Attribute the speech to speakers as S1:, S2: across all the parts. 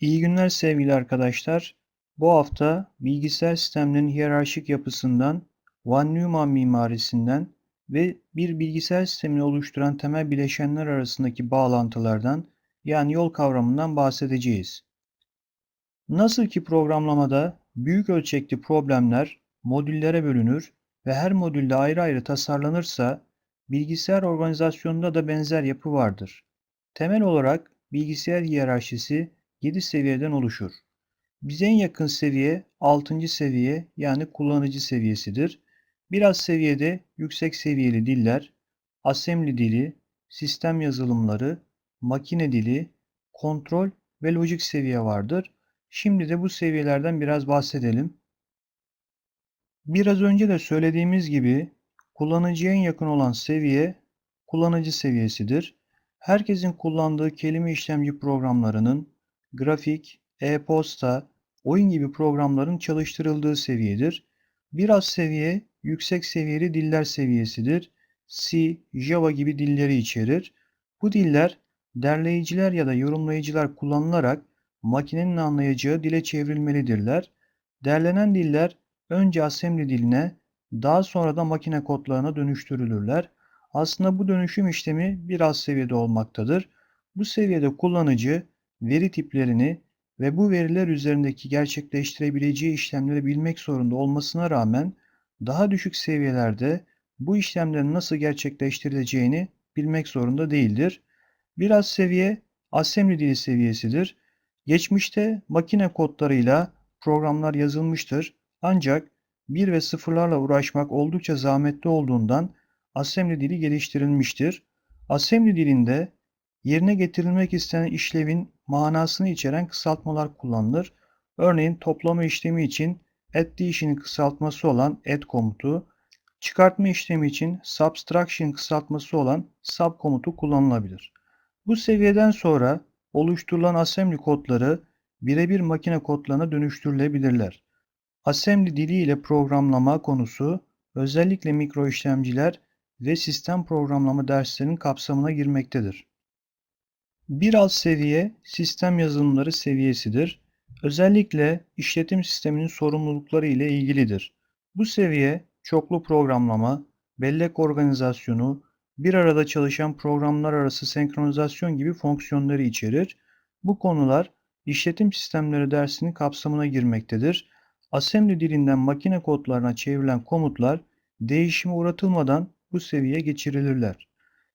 S1: İyi günler sevgili arkadaşlar. Bu hafta bilgisayar sistemlerinin hiyerarşik yapısından, Von Neumann mimarisinden ve bir bilgisayar sistemini oluşturan temel bileşenler arasındaki bağlantılardan yani yol kavramından bahsedeceğiz. Nasıl ki programlamada büyük ölçekli problemler modüllere bölünür ve her modülde ayrı ayrı tasarlanırsa, bilgisayar organizasyonunda da benzer yapı vardır. Temel olarak bilgisayar hiyerarşisi 7 seviyeden oluşur. Bize en yakın seviye 6. seviye yani kullanıcı seviyesidir. Biraz seviyede yüksek seviyeli diller, assembly dili, sistem yazılımları, makine dili, kontrol ve lojik seviye vardır. Şimdi de bu seviyelerden biraz bahsedelim. Biraz önce de söylediğimiz gibi kullanıcıya en yakın olan seviye kullanıcı seviyesidir. Herkesin kullandığı kelime işlemci programlarının grafik, e-posta, oyun gibi programların çalıştırıldığı seviyedir. Biraz seviye yüksek seviyeli diller seviyesidir. C, Java gibi dilleri içerir. Bu diller derleyiciler ya da yorumlayıcılar kullanılarak makinenin anlayacağı dile çevrilmelidirler. Derlenen diller önce assembly diline, daha sonra da makine kodlarına dönüştürülürler. Aslında bu dönüşüm işlemi biraz seviyede olmaktadır. Bu seviyede kullanıcı veri tiplerini ve bu veriler üzerindeki gerçekleştirebileceği işlemleri bilmek zorunda olmasına rağmen daha düşük seviyelerde bu işlemlerin nasıl gerçekleştirileceğini bilmek zorunda değildir. Biraz seviye assembly dili seviyesidir. Geçmişte makine kodlarıyla programlar yazılmıştır. Ancak 1 ve sıfırlarla uğraşmak oldukça zahmetli olduğundan assembly dili geliştirilmiştir. Assembly dilinde yerine getirilmek istenen işlevin manasını içeren kısaltmalar kullanılır. Örneğin toplama işlemi için addition'in kısaltması olan add komutu, çıkartma işlemi için subtraction kısaltması olan sub komutu kullanılabilir. Bu seviyeden sonra oluşturulan assembly kodları birebir makine kodlarına dönüştürülebilirler. Assembly dili ile programlama konusu özellikle mikro işlemciler ve sistem programlama derslerinin kapsamına girmektedir. Bir alt seviye sistem yazılımları seviyesidir. Özellikle işletim sisteminin sorumlulukları ile ilgilidir. Bu seviye çoklu programlama, bellek organizasyonu, bir arada çalışan programlar arası senkronizasyon gibi fonksiyonları içerir. Bu konular işletim sistemleri dersinin kapsamına girmektedir. Assembly dilinden makine kodlarına çevrilen komutlar değişime uğratılmadan bu seviyeye geçirilirler.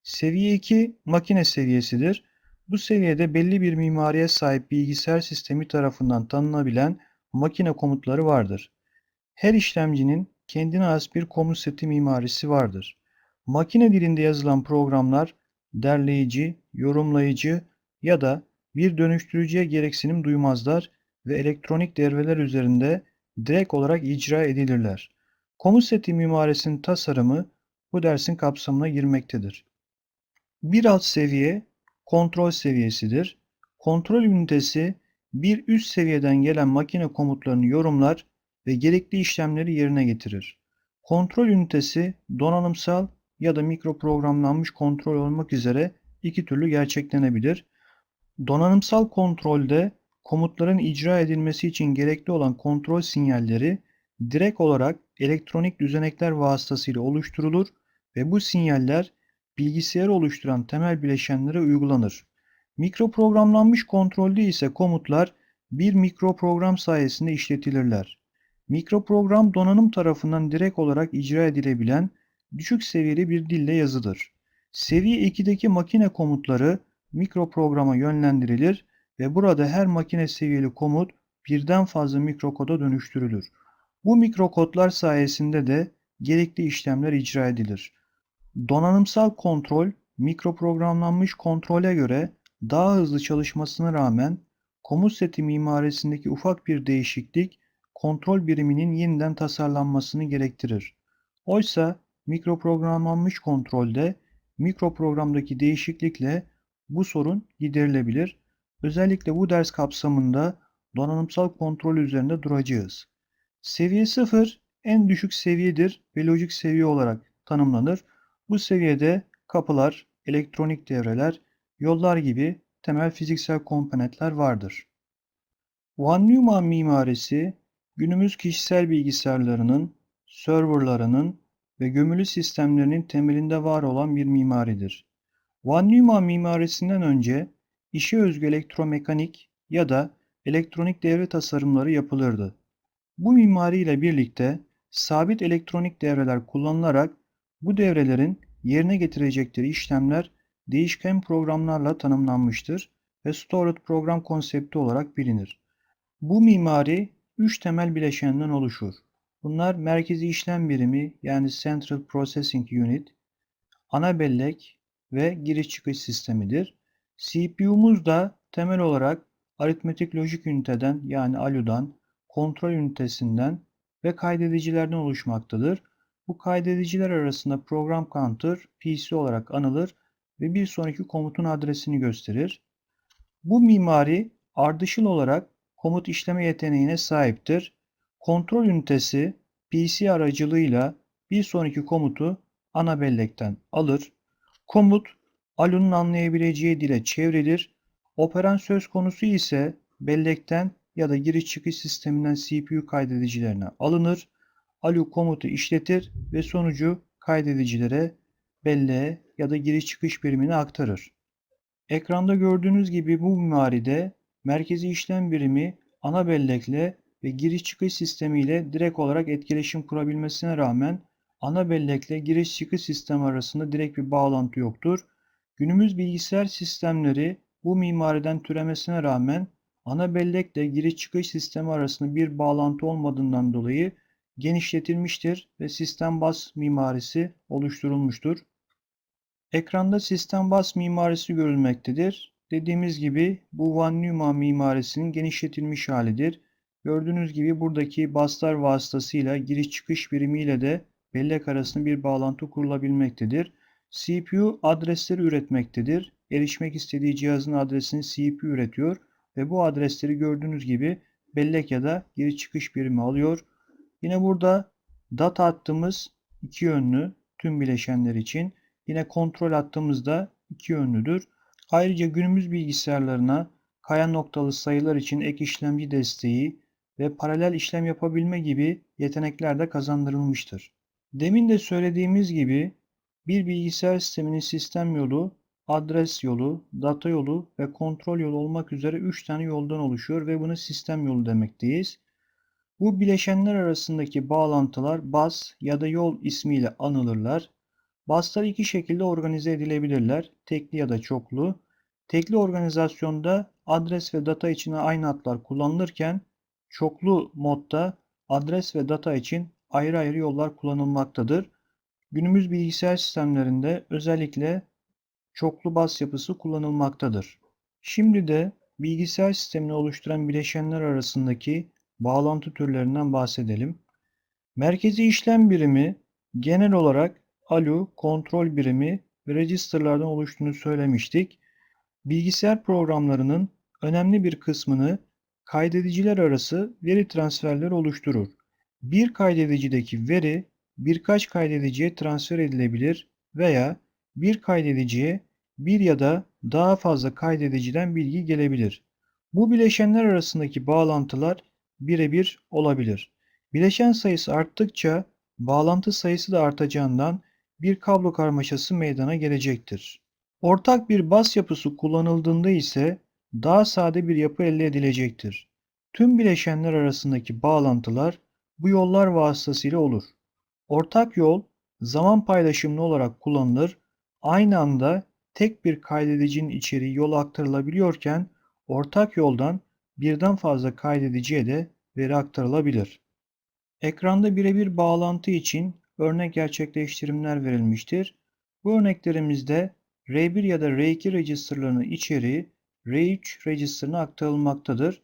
S1: Seviye 2 makine seviyesidir. Bu seviyede belli bir mimariye sahip bilgisayar sistemi tarafından tanınabilen makine komutları vardır. Her işlemcinin kendine has bir komut seti mimarisi vardır. Makine dilinde yazılan programlar derleyici, yorumlayıcı ya da bir dönüştürücüye gereksinim duymazlar ve elektronik devreler üzerinde direkt olarak icra edilirler. Komut seti mimarisinin tasarımı bu dersin kapsamına girmektedir. Bir alt seviye kontrol seviyesidir. Kontrol ünitesi bir üst seviyeden gelen makine komutlarını yorumlar ve gerekli işlemleri yerine getirir. Kontrol ünitesi donanımsal ya da mikro programlanmış kontrol olmak üzere iki türlü gerçeklenebilir. Donanımsal kontrolde komutların icra edilmesi için gerekli olan kontrol sinyalleri direkt olarak elektronik düzenekler vasıtasıyla oluşturulur ve bu sinyaller bilgisayarı oluşturan temel bileşenlere uygulanır. Mikroprogramlanmış kontrolde ise komutlar bir mikroprogram sayesinde işletilirler. Mikroprogram donanım tarafından direkt olarak icra edilebilen düşük seviyeli bir dille yazılır. Seviye 2'deki makine komutları mikroprograma yönlendirilir ve burada her makine seviyeli komut birden fazla mikrokoda dönüştürülür. Bu mikrokodlar sayesinde de gerekli işlemler icra edilir. Donanımsal kontrol, mikroprogramlanmış kontrole göre daha hızlı çalışmasına rağmen komut seti mimarisindeki ufak bir değişiklik kontrol biriminin yeniden tasarlanmasını gerektirir. Oysa mikroprogramlanmış kontrolde mikroprogramdaki değişiklikle bu sorun giderilebilir. Özellikle bu ders kapsamında donanımsal kontrol üzerinde duracağız. Seviye 0 en düşük seviyedir ve lojik seviye olarak tanımlanır. Bu seviyede kapılar, elektronik devreler, yollar gibi temel fiziksel komponentler vardır. Von Neumann mimarisi günümüz kişisel bilgisayarlarının, serverlarının ve gömülü sistemlerinin temelinde var olan bir mimaridir. Von Neumann mimarisinden önce işe özgü elektromekanik ya da elektronik devre tasarımları yapılırdı. Bu mimari ile birlikte sabit elektronik devreler kullanılarak bu devrelerin yerine getirecekleri işlemler değişken programlarla tanımlanmıştır ve stored program konsepti olarak bilinir. Bu mimari üç temel bileşenden oluşur. Bunlar merkezi işlem birimi yani Central Processing Unit, ana bellek ve giriş çıkış sistemidir. CPU'muz da temel olarak aritmetik lojik üniteden yani ALU'dan, kontrol ünitesinden ve kaydedicilerden oluşmaktadır. Bu kaydediciler arasında program counter PC olarak anılır ve bir sonraki komutun adresini gösterir. Bu mimari ardışıl olarak komut işleme yeteneğine sahiptir. Kontrol ünitesi PC aracılığıyla bir sonraki komutu ana bellekten alır. Komut ALU'nun anlayabileceği dile çevrilir. Operan söz konusu ise bellekten ya da giriş çıkış sisteminden CPU kaydedicilerine alınır. ALU komutu işletir ve sonucu kaydedicilere, belleğe ya da giriş çıkış birimine aktarır. Ekranda gördüğünüz gibi bu mimaride merkezi işlem birimi ana bellekle ve giriş çıkış sistemiyle direkt olarak etkileşim kurabilmesine rağmen ana bellekle giriş çıkış sistemi arasında direkt bir bağlantı yoktur. Günümüz bilgisayar sistemleri bu mimariden türemesine rağmen ana bellekle giriş çıkış sistemi arasında bir bağlantı olmadığından dolayı genişletilmiştir ve sistem bas mimarisi oluşturulmuştur. Ekranda sistem bas mimarisi görülmektedir. Dediğimiz gibi bu Van Neumann mimarisinin genişletilmiş halidir. Gördüğünüz gibi buradaki baslar vasıtasıyla giriş çıkış birimiyle de bellek arasında bir bağlantı kurulabilmektedir. CPU adresleri üretmektedir. Erişmek istediği cihazın adresini CPU üretiyor ve bu adresleri gördüğünüz gibi bellek ya da giriş çıkış birimi alıyor. Yine burada data hattımız iki yönlü tüm bileşenler için. Yine kontrol hattımız da iki yönlüdür. Ayrıca günümüz bilgisayarlarına kaya noktalı sayılar için ek işlemci desteği ve paralel işlem yapabilme gibi yetenekler de kazandırılmıştır. Demin de söylediğimiz gibi bir bilgisayar sisteminin sistem yolu, adres yolu, data yolu ve kontrol yolu olmak üzere 3 tane yoldan oluşuyor ve buna sistem yolu demekteyiz. Bu bileşenler arasındaki bağlantılar bas ya da yol ismiyle anılırlar. Baslar iki şekilde organize edilebilirler. Tekli ya da çoklu. Tekli organizasyonda adres ve data için aynı hatlar kullanılırken çoklu modda adres ve data için ayrı ayrı yollar kullanılmaktadır. Günümüz bilgisayar sistemlerinde özellikle çoklu bas yapısı kullanılmaktadır. Şimdi de bilgisayar sistemini oluşturan bileşenler arasındaki bağlantı türlerinden bahsedelim. Merkezi işlem birimi genel olarak ALU, kontrol birimi ve registerlardan oluştuğunu söylemiştik. Bilgisayar programlarının önemli bir kısmını kaydediciler arası veri transferleri oluşturur. Bir kaydedicideki veri birkaç kaydediciye transfer edilebilir veya bir kaydediciye bir ya da daha fazla kaydediciden bilgi gelebilir. Bu bileşenler arasındaki bağlantılar birebir olabilir. Bileşen sayısı arttıkça bağlantı sayısı da artacağından bir kablo karmaşası meydana gelecektir. Ortak bir bas yapısı kullanıldığında ise daha sade bir yapı elde edilecektir. Tüm bileşenler arasındaki bağlantılar bu yollar vasıtasıyla olur. Ortak yol zaman paylaşımlı olarak kullanılır. Aynı anda tek bir kaydedicinin içeriği yola aktarılabiliyorken ortak yoldan birden fazla kaydediciye de veri aktarılabilir. Ekranda birebir bağlantı için örnek gerçekleştirimler verilmiştir. Bu örneklerimizde R1 ya da R2 registerlarının içeriği R3 registerına aktarılmaktadır.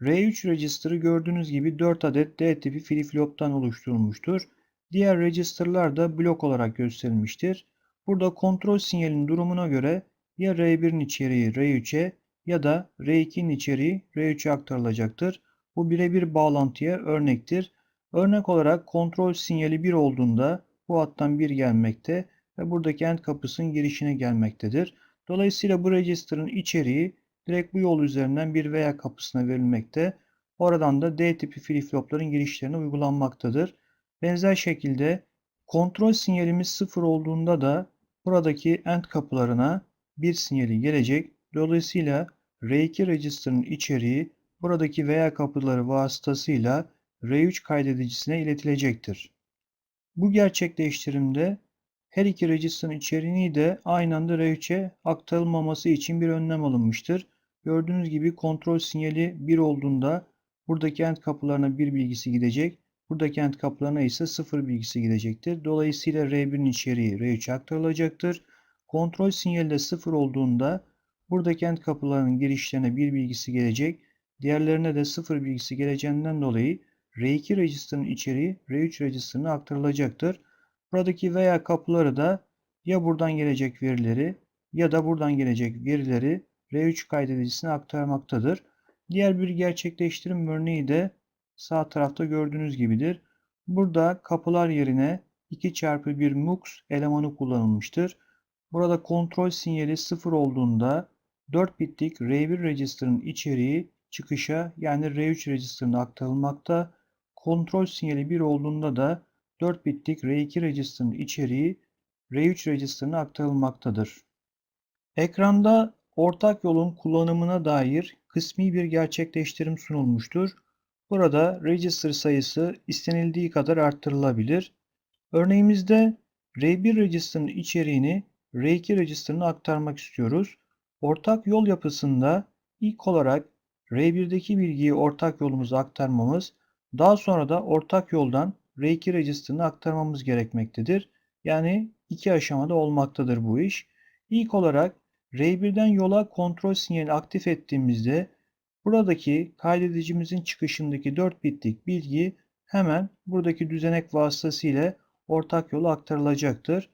S1: R3 register'ı gördüğünüz gibi 4 adet D tipi flip-flop'tan oluşturulmuştur. Diğer register'lar da blok olarak gösterilmiştir. Burada kontrol sinyalinin durumuna göre ya R1'in içeriği R3'e ya da R2'nin içeriği R3'e aktarılacaktır. Bu birebir bağlantıya örnektir. Örnek olarak kontrol sinyali 1 olduğunda bu hattan 1 gelmekte ve buradaki end kapısının girişine gelmektedir. Dolayısıyla bu register'ın içeriği direkt bu yol üzerinden bir veya kapısına verilmekte. Oradan da D tipi flip-flopların girişlerine uygulanmaktadır. Benzer şekilde kontrol sinyalimiz 0 olduğunda da buradaki AND kapılarına bir sinyali gelecek. Dolayısıyla R2 register'ın içeriği buradaki veya kapıları vasıtasıyla R3 kaydedicisine iletilecektir. Bu gerçekleştirimde her iki register'ın içeriğini de aynı anda R3'e aktarılmaması için bir önlem alınmıştır. Gördüğünüz gibi kontrol sinyali 1 olduğunda buradaki AND kapılarına 1 bilgisi gidecek. Buradaki AND kapılarına ise 0 bilgisi gidecektir. Dolayısıyla R1'in içeriği R3'e aktarılacaktır. Kontrol sinyali de 0 olduğunda buradaki AND kapılarının girişlerine 1 bilgisi gelecek. Diğerlerine de 0 bilgisi geleceğinden dolayı R2 register'ın içeriği R3 register'ına aktarılacaktır. Buradaki veya kapıları da ya buradan gelecek verileri ya da buradan gelecek verileri R3 kaydedicisine aktarmaktadır. Diğer bir gerçekleştirim örneği de sağ tarafta gördüğünüz gibidir. Burada kapılar yerine 2 çarpı 1 MUX elemanı kullanılmıştır. Burada kontrol sinyali 0 olduğunda 4 bitlik R1 register'ın içeriği çıkışa yani R3 register'ına aktarılmakta. Kontrol sinyali 1 olduğunda da 4 bitlik R2 register'ın içeriği R3 register'ına aktarılmaktadır. Ekranda ortak yolun kullanımına dair kısmi bir gerçekleştirim sunulmuştur. Burada register sayısı istenildiği kadar arttırılabilir. Örneğimizde R1 register'ın içeriğini R2 register'ına aktarmak istiyoruz. Ortak yol yapısında ilk olarak R1'deki bilgiyi ortak yolumuza aktarmamız, daha sonra da ortak yoldan R2 register'ına aktarmamız gerekmektedir. Yani iki aşamada olmaktadır bu iş. İlk olarak R1'den yola kontrol sinyalini aktif ettiğimizde buradaki kaydedicimizin çıkışındaki 4 bitlik bilgi hemen buradaki düzenek vasıtasıyla ortak yola aktarılacaktır.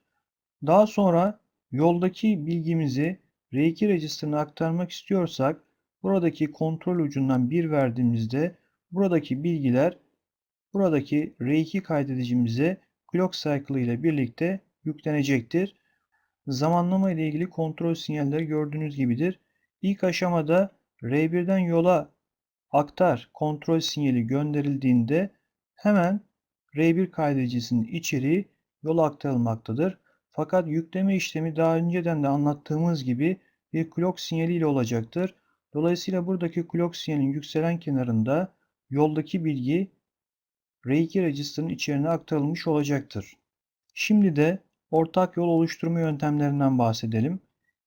S1: Daha sonra yoldaki bilgimizi R2 register'ına aktarmak istiyorsak buradaki kontrol ucundan 1 verdiğimizde buradaki bilgiler buradaki R2 kaydedicimize clock cycle ile birlikte yüklenecektir. Zamanlama ile ilgili kontrol sinyalleri gördüğünüz gibidir. İlk aşamada R1'den yola aktar kontrol sinyali gönderildiğinde hemen R1 kaydedicisinin içeriği yola aktarılmaktadır. Fakat yükleme işlemi daha önceden de anlattığımız gibi bir clock sinyali ile olacaktır. Dolayısıyla buradaki clock sinyalinin yükselen kenarında yoldaki bilgi R2 register'ın içeriğine aktarılmış olacaktır. Şimdi de ortak yol oluşturma yöntemlerinden bahsedelim.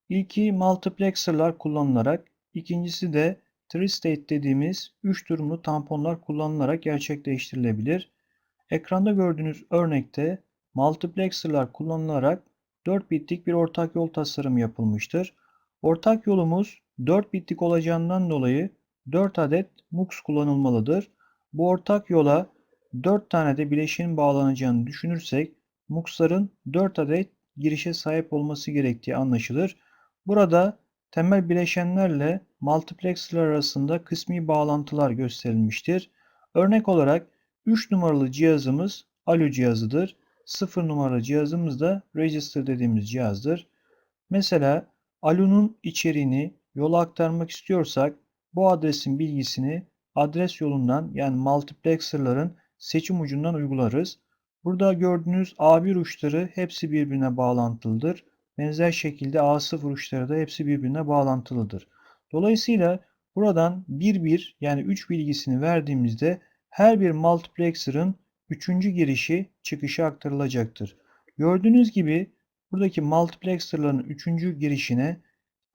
S1: İlki multiplexer'lar kullanılarak, ikincisi de tri-state dediğimiz 3 durumlu tamponlar kullanılarak gerçekleştirilebilir. Ekranda gördüğünüz örnekte multiplexer'lar kullanılarak 4 bitlik bir ortak yol tasarımı yapılmıştır. Ortak yolumuz 4 bitlik olacağından dolayı 4 adet MUX kullanılmalıdır. Bu ortak yola 4 tane de bileşenin bağlanacağını düşünürsek MUX'ların 4 adet girişe sahip olması gerektiği anlaşılır. Burada temel bileşenlerle multiplexler arasında kısmi bağlantılar gösterilmiştir. Örnek olarak 3 numaralı cihazımız ALU cihazıdır. 0 numaralı cihazımız da register dediğimiz cihazdır. Mesela ALU'nun içeriğini yola aktarmak istiyorsak bu adresin bilgisini adres yolundan yani multiplexer'ların seçim ucundan uygularız. Burada gördüğünüz A1 uçları hepsi birbirine bağlantılıdır. Benzer şekilde A0 uçları da hepsi birbirine bağlantılıdır. Dolayısıyla buradan 1-1 yani 3 bilgisini verdiğimizde her bir multiplexer'ın 3. girişi çıkışa aktarılacaktır. Gördüğünüz gibi buradaki multiplexer'ların 3. girişine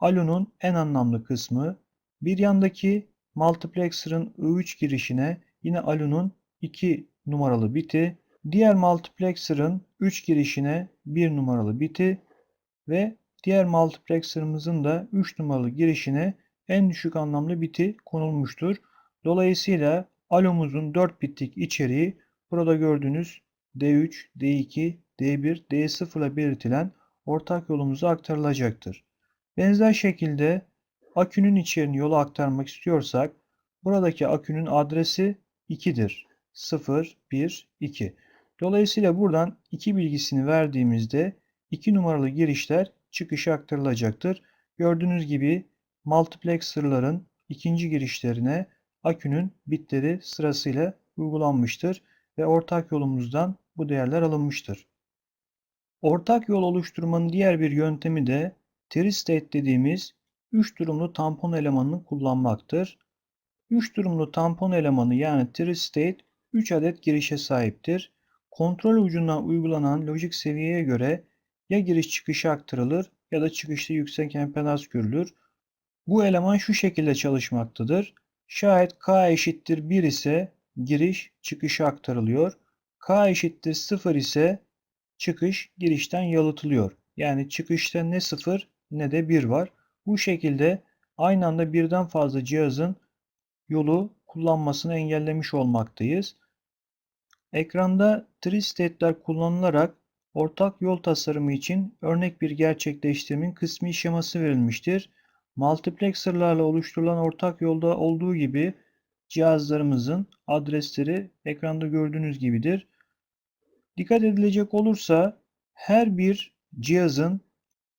S1: Alo'nun en anlamlı kısmı, bir yandaki multiplexer'ın I3 girişine yine Alo'nun 2 numaralı biti, diğer multiplexer'ın 3 girişine 1 numaralı biti ve diğer multiplexer'ımızın da 3 numaralı girişine en düşük anlamlı biti konulmuştur. Dolayısıyla alomuzun 4 bitlik içeriği burada gördüğünüz D3, D2, D1, D0 ile belirtilen ortak yolumuza aktarılacaktır. Benzer şekilde akünün içeriğini yola aktarmak istiyorsak buradaki akünün adresi 2'dir. 0, 1, 2. Dolayısıyla buradan 2 bilgisini verdiğimizde 2 numaralı girişler çıkışa aktarılacaktır. Gördüğünüz gibi multiplexer'ların ikinci girişlerine akünün bitleri sırasıyla uygulanmıştır ve ortak yolumuzdan bu değerler alınmıştır. Ortak yol oluşturmanın diğer bir yöntemi de tri-state dediğimiz 3 durumlu tampon elemanını kullanmaktır. 3 durumlu tampon elemanı yani tri-state 3 adet girişe sahiptir. Kontrol ucundan uygulanan lojik seviyeye göre ya giriş çıkışa aktarılır ya da çıkışta yüksek impedans görülür. Bu eleman şu şekilde çalışmaktadır. Şayet K eşittir 1 ise giriş çıkışa aktarılıyor. K eşittir 0 ise çıkış girişten yalıtılıyor. Yani çıkışta ne 0 ne de 1 var. Bu şekilde aynı anda birden fazla cihazın yolu kullanmasını engellemiş olmaktayız. Ekranda tri-state'ler kullanılarak ortak yol tasarımı için örnek bir gerçekleştirimin kısmi şeması verilmiştir. Multiplexer'larla oluşturulan ortak yolda olduğu gibi cihazlarımızın adresleri ekranda gördüğünüz gibidir. Dikkat edilecek olursa her bir cihazın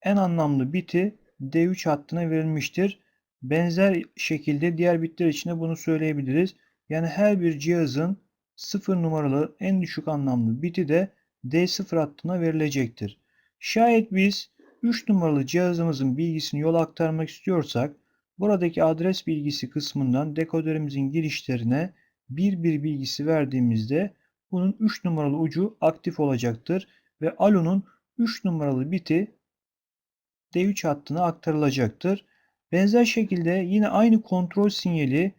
S1: en anlamlı biti D3 hattına verilmiştir. Benzer şekilde diğer bitler için de bunu söyleyebiliriz. Yani her bir cihazın 0 numaralı en düşük anlamlı biti de D0 hattına verilecektir. Şayet biz 3 numaralı cihazımızın bilgisini yola aktarmak istiyorsak buradaki adres bilgisi kısmından dekoderimizin girişlerine bir bir bilgisi verdiğimizde bunun 3 numaralı ucu aktif olacaktır ve alonun 3 numaralı biti D3 hattına aktarılacaktır. Benzer şekilde yine aynı kontrol sinyali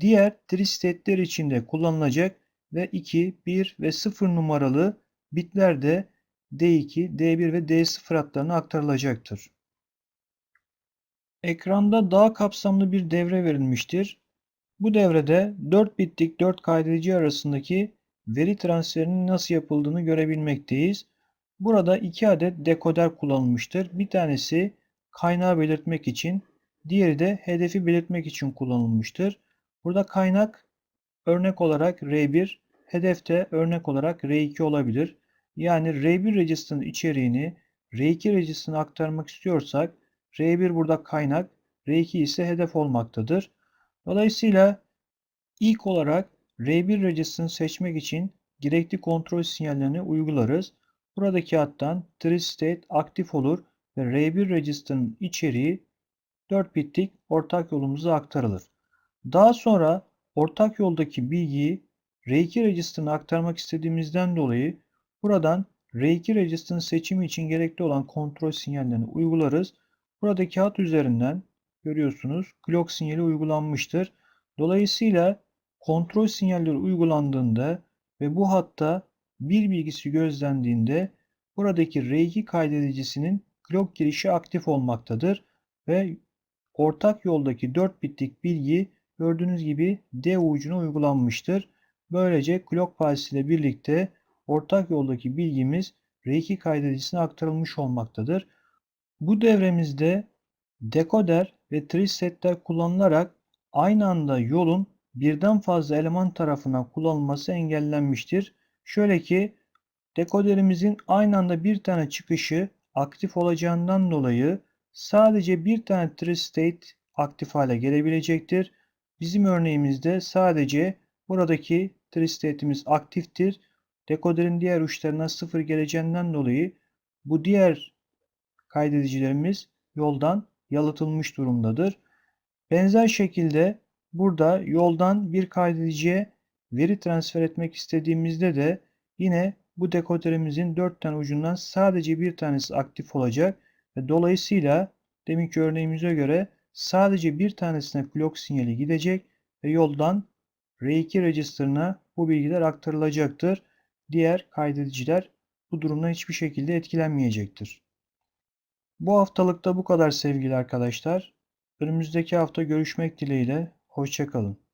S1: diğer tristatler için de kullanılacak ve 2, 1 ve 0 numaralı bitler de D2, D1 ve D0 hatlarına aktarılacaktır. Ekranda daha kapsamlı bir devre verilmiştir. Bu devrede 4 bitlik 4 kaydedici arasındaki veri transferinin nasıl yapıldığını görebilmekteyiz. Burada 2 adet dekoder kullanılmıştır. Bir tanesi kaynağı belirtmek için, diğeri de hedefi belirtmek için kullanılmıştır. Burada kaynak örnek olarak R1, hedef de örnek olarak R2 olabilir. Yani R1 register'ın içeriğini R2 register'ına aktarmak istiyorsak R1 burada kaynak, R2 ise hedef olmaktadır. Dolayısıyla ilk olarak R1 register'ını seçmek için gerekli kontrol sinyallerini uygularız. Buradaki hattan TreeState aktif olur ve R1 register'ın içeriği 4 bitlik ortak yolumuza aktarılır. Daha sonra ortak yoldaki bilgiyi R2 register'ına aktarmak istediğimizden dolayı buradan R2 register'ın seçimi için gerekli olan kontrol sinyallerini uygularız. Buradaki hat üzerinden görüyorsunuz clock sinyali uygulanmıştır. Dolayısıyla kontrol sinyalleri uygulandığında ve bu hatta bir bilgisi gözlendiğinde buradaki R2 kaydedicisinin clock girişi aktif olmaktadır ve ortak yoldaki 4 bitlik bilgi gördüğünüz gibi D ucuna uygulanmıştır. Böylece clock ile birlikte ortak yoldaki bilgimiz R2 kaydedicisine aktarılmış olmaktadır. Bu devremizde dekoder ve trisetler kullanılarak aynı anda yolun birden fazla eleman tarafından kullanılması engellenmiştir. Şöyle ki dekoderimizin aynı anda bir tane çıkışı aktif olacağından dolayı sadece bir tane tri-state aktif hale gelebilecektir. Bizim örneğimizde sadece buradaki tri-state'imiz aktiftir. Dekoderin diğer uçlarına sıfır geleceğinden dolayı bu diğer kaydedicilerimiz yoldan yalıtılmış durumdadır. Benzer şekilde burada yoldan bir kaydediciye veri transfer etmek istediğimizde de yine bu dekoderimizin 4 tane ucundan sadece bir tanesi aktif olacak ve dolayısıyla deminki örneğimize göre sadece bir tanesine clock sinyali gidecek ve yoldan R2 register'ına bu bilgiler aktarılacaktır. Diğer kaydediciler bu durumdan hiçbir şekilde etkilenmeyecektir. Bu haftalıkta bu kadar sevgili arkadaşlar. Önümüzdeki hafta görüşmek dileğiyle. Hoşçakalın.